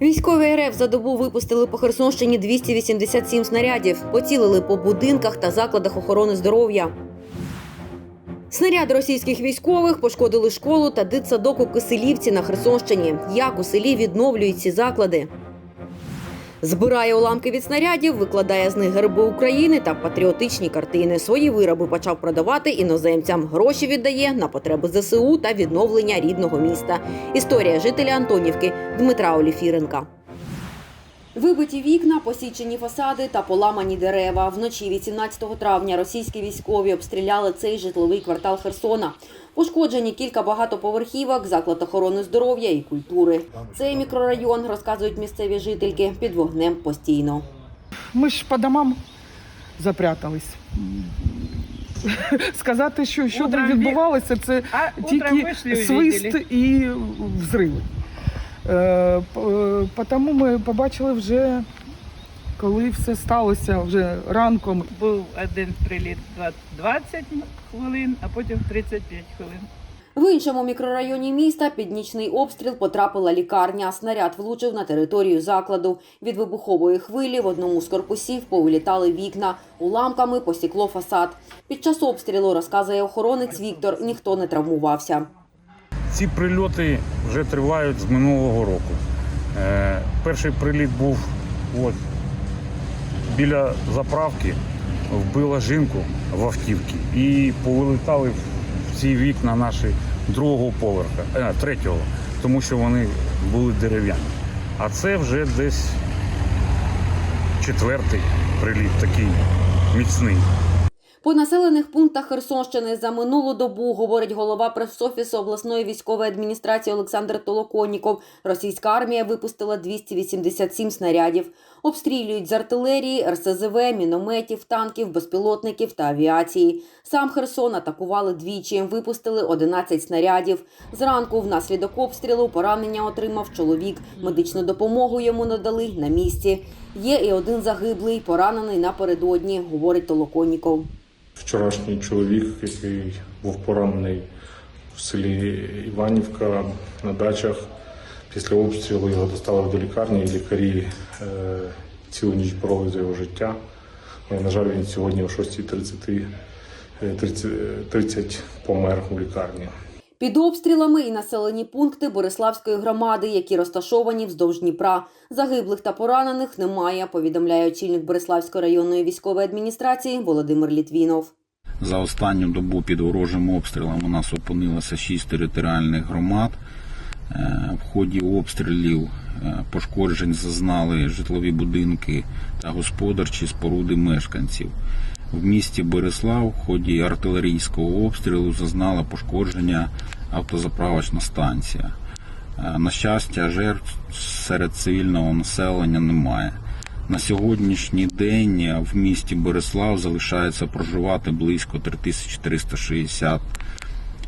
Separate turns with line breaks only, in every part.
Військові РФ за добу випустили по Херсонщині 287 снарядів, поцілили по будинках та закладах охорони здоров'я. Снаряди російських військових пошкодили школу та дитсадок у Киселівці на Херсонщині. Як у селі відновлюють ці заклади? Збирає уламки від снарядів, викладає з них герби України та патріотичні картини. Свої вироби почав продавати іноземцям. Гроші віддає на потреби ЗСУ та відновлення рідного міста. Історія жителя Антонівки Дмитра Оліфіренка. Вибиті вікна, посічені фасади та поламані дерева. Вночі 18 травня російські військові обстріляли цей житловий квартал Херсона. Пошкоджені кілька багатоповерхівок, заклад охорони здоров'я і культури. Цей мікрорайон, розказують місцеві жительки, під вогнем постійно.
Ми ж по домам запрятались. Сказати, що, що там відбувалося, це тільки свист і взриви. Е, е, Тому ми побачили вже, коли все сталося вже ранком.
Був один приліт 20 хвилин, а потім 35 хвилин.
В іншому мікрорайоні міста під нічний обстріл потрапила лікарня. Снаряд влучив на територію закладу. Від вибухової хвилі в одному з корпусів повилітали вікна. Уламками посікло фасад. Під час обстрілу, розказує охоронець Віктор, ніхто не травмувався.
Ці прильоти вже тривають з минулого року. Е, перший приліт був от, біля заправки, вбила жінку в автівці і повилітали в ці вікна наші другого поверха, е, третього, тому що вони були дерев'яні. А це вже десь четвертий приліт, такий міцний.
По населених пунктах Херсонщини за минулу добу, говорить голова прес-офісу обласної військової адміністрації Олександр Толоконніков, російська армія випустила 287 снарядів. Обстрілюють з артилерії, РСЗВ, мінометів, танків, безпілотників та авіації. Сам Херсон атакували двічі, випустили 11 снарядів. Зранку внаслідок обстрілу поранення отримав чоловік. Медичну допомогу йому надали на місці. Є і один загиблий, поранений напередодні, говорить Толоконніков.
Вчорашній чоловік, який був поранений в селі Іванівка на дачах. Після обстрілу його доставили до лікарні, і лікарі е, цілу ніч боролися за його життя. Але, на жаль, він сьогодні о 6.30 е, 30, 30 помер у лікарні.
Під обстрілами і населені пункти Бориславської громади, які розташовані вздовж Дніпра. Загиблих та поранених немає, повідомляє очільник Бориславської районної військової адміністрації Володимир Літвінов.
За останню добу під ворожим обстрілом у нас опинилося шість територіальних громад. Е, В ході обстрілів е, пошкоджень зазнали житлові будинки та господарчі споруди мешканців. В місті Береслав в ході артилерійського обстрілу зазнала пошкодження автозаправочна станція. Е, На щастя, жертв серед цивільного населення немає. На сьогоднішній день в місті Борислав залишається проживати близько 3360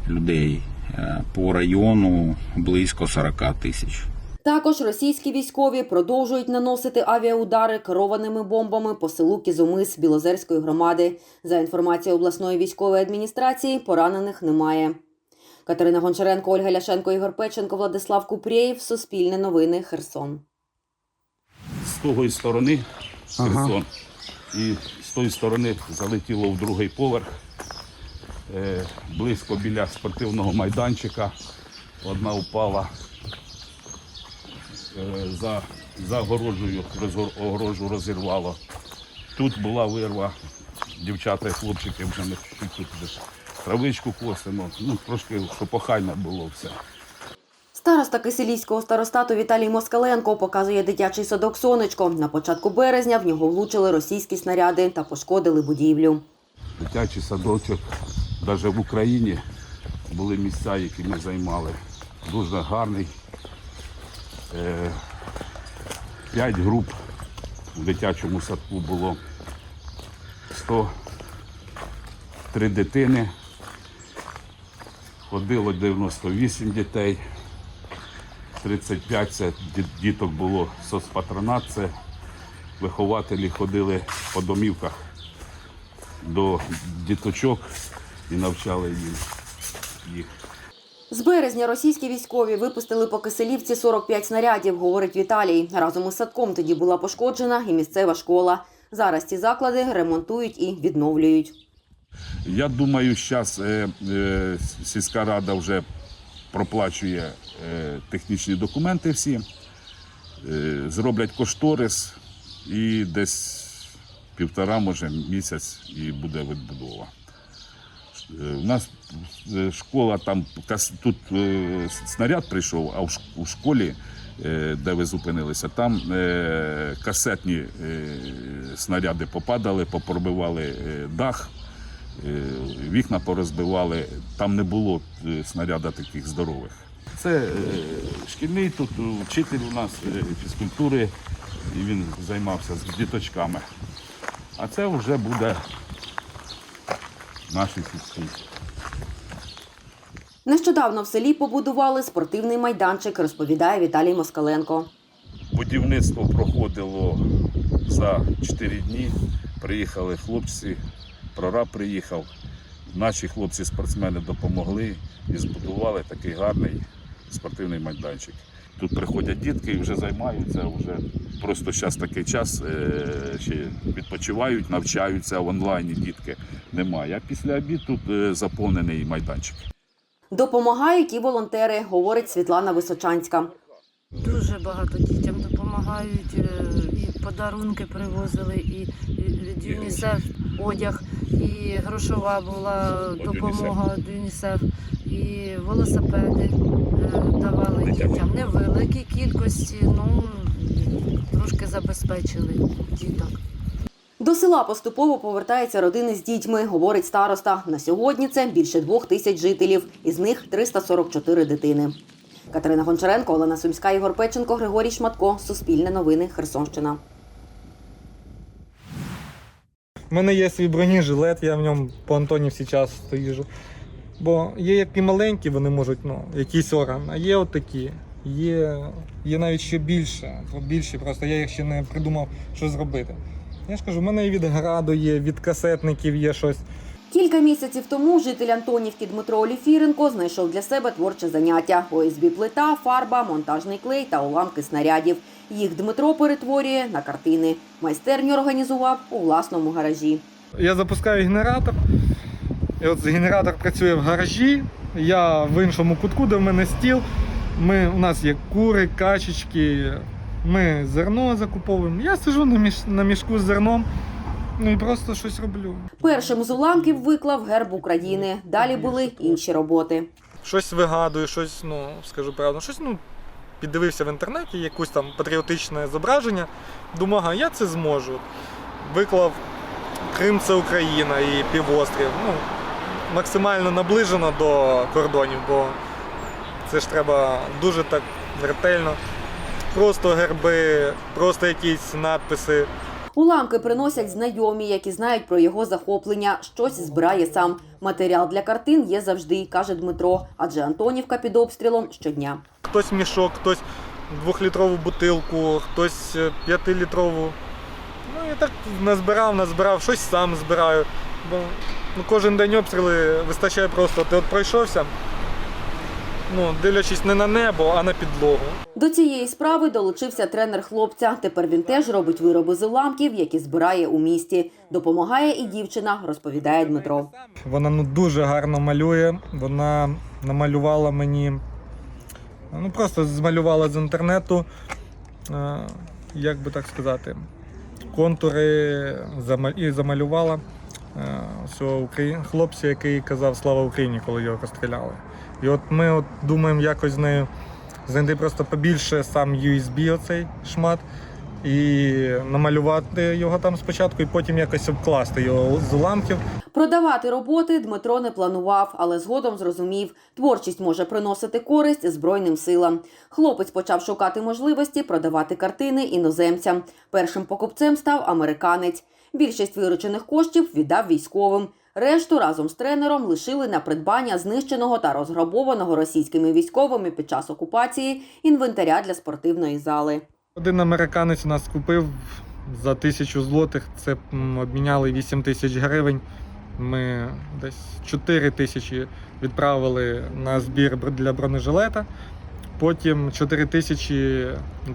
людей. Е, По району близько 40 тисяч.
Також російські військові продовжують наносити авіаудари керованими бомбами по селу Кізомис Білозерської громади. За інформацією обласної військової адміністрації, поранених немає. Катерина Гончаренко, Ольга Ляшенко, Ігор Печенко, Владислав Купрєєв. Суспільне новини. Херсон.
з тої сторони Херсон. І з тої сторони залетіло в другий поверх. Е, близько біля спортивного майданчика. Одна впала е, за, за огорожею, огорожу розірвало. Тут була вирва. Дівчата і хлопчики вже чуть-чуть тут вже травичку косимо. Ну, трошки щоб охайно було все.
Староста Киселівського старостату Віталій Москаленко показує дитячий садок сонечко. На початку березня в нього влучили російські снаряди та пошкодили будівлю.
дитячий садочок, навіть в Україні були місця, які ми займали. Дуже гарний. Е, П'ять груп в дитячому садку було 103 дитини. Ходило 98 дітей. 35 це діток було соцпатронат, це вихователі ходили по домівках до діточок і навчали їм їх.
З березня російські військові випустили по Киселівці 45 снарядів, говорить Віталій. Разом із садком тоді була пошкоджена і місцева школа. Зараз ці заклади ремонтують і відновлюють.
Я думаю, зараз е, е, сільська рада вже проплачує е, технічні документи всі, зроблять кошторис і десь півтора, може, місяць і буде відбудова. Е, У нас е, школа там тут е, снаряд прийшов, а у школі, е, де ви зупинилися, там е, касетні е, снаряди попадали, попробивали е, дах. Е, Вікна порозбивали, там не було е, снаряда таких здорових. Це е, шкільний тут вчитель у нас е, фізкультури, і він займався з діточками. А це вже буде наші сільські.
Нещодавно в селі побудували спортивний майданчик, розповідає Віталій Москаленко.
Будівництво проходило за 4 дні. Приїхали хлопці, прораб приїхав. Наші хлопці-спортсмени допомогли і збудували такий гарний спортивний майданчик. Тут приходять дітки і вже займаються, вже просто зараз такий час е, ще відпочивають, навчаються в онлайні дітки немає. А після обід тут е, заповнений майданчик.
Допомагають і волонтери, говорить Світлана Височанська.
Дуже багато дітям допомагають, е, і подарунки привозили, і від ЮНІСЕФ одяг, і грошова була допомога від ЮНІСЕФ, і велосипеди давали дітям. Невеликі кількості, ну трошки забезпечили діток.
До села поступово повертаються родини з дітьми, говорить староста. На сьогодні це більше двох тисяч жителів, із них 344 дитини. Катерина Гончаренко, Олена Сумська, Ігор Печенко, Григорій Шматко. Суспільне новини. Херсонщина.
У мене є свій бронежилет, я в ньому по Антонівці час їжу. Бо є як і маленькі, вони можуть, ну, якийсь орган, а є отакі. Є, є навіть ще більше, більші, просто я їх ще не придумав, що зробити. Я ж кажу, в мене і від граду є, від касетників є щось.
Кілька місяців тому житель Антонівки Дмитро Оліфіренко знайшов для себе творче заняття: ОСБ плита, фарба, монтажний клей та уламки снарядів. Їх Дмитро перетворює на картини. Майстерню організував у власному гаражі.
Я запускаю генератор, і от генератор працює в гаражі. Я в іншому кутку, де в мене стіл. Ми, у нас є кури, качечки, ми зерно закуповуємо. Я сижу на, міш, на мішку з зерном, ну і просто щось роблю.
Першим з уламків виклав герб України. Далі були інші роботи.
Щось вигадую, щось, ну, скажу правду, щось, ну, піддивився в інтернеті, якусь там патріотичне зображення. Думаю, ага, я це зможу. Виклав Крим це Україна і півострів. Ну, максимально наближено до кордонів, бо це ж треба дуже так ретельно. Просто герби, просто якісь надписи.
Уламки приносять знайомі, які знають про його захоплення. Щось збирає сам. Матеріал для картин є завжди, каже Дмитро, адже Антонівка під обстрілом щодня.
Хтось мішок, хтось двохлітрову бутилку, хтось е, п'ятилітрову. Ну і так назбирав, назбирав, щось сам збираю. Бо ну, кожен день обстріли вистачає просто. Ти от пройшовся, ну, дивлячись не на небо, а на підлогу.
До цієї справи долучився тренер хлопця. Тепер він теж робить вироби з уламків, які збирає у місті. Допомагає і дівчина, розповідає Дмитро.
Вона ну, дуже гарно малює. Вона намалювала мені, ну просто змалювала з інтернету, е, як би так сказати, контури і замалювала е, цього хлопця, який казав Слава Україні, коли його розстріляли. І от ми от думаємо якось з нею знайти просто побільше сам USB оцей шмат. І намалювати його там спочатку, і потім якось обкласти його з уламків.
Продавати роботи Дмитро не планував, але згодом зрозумів, творчість може приносити користь Збройним силам. Хлопець почав шукати можливості продавати картини іноземцям. Першим покупцем став американець. Більшість виручених коштів віддав військовим. Решту разом з тренером лишили на придбання знищеного та розграбованого російськими військовими під час окупації інвентаря для спортивної зали.
Один американець нас купив за тисячу злотих, це обміняли 8 тисяч гривень. Ми десь 4 тисячі відправили на збір для бронежилета. Потім 4 тисячі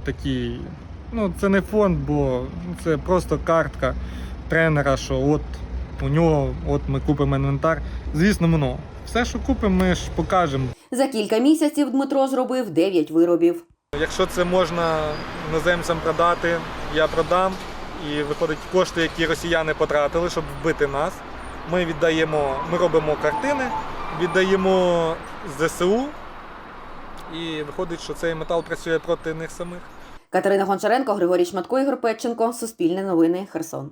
такі. Ну, це не фонд, бо це просто картка тренера, що от у нього от ми купимо інвентар. Звісно, ну, все, що купимо, ми ж покажемо.
За кілька місяців Дмитро зробив 9 виробів.
Якщо це можна іноземцям продати, я продам. І виходить кошти, які росіяни потратили, щоб вбити нас. Ми віддаємо, ми робимо картини, віддаємо ЗСУ. І виходить, що цей метал працює проти них самих.
Катерина Гончаренко, Григорій Шматко, Ігор Петченко. Суспільне новини. Херсон.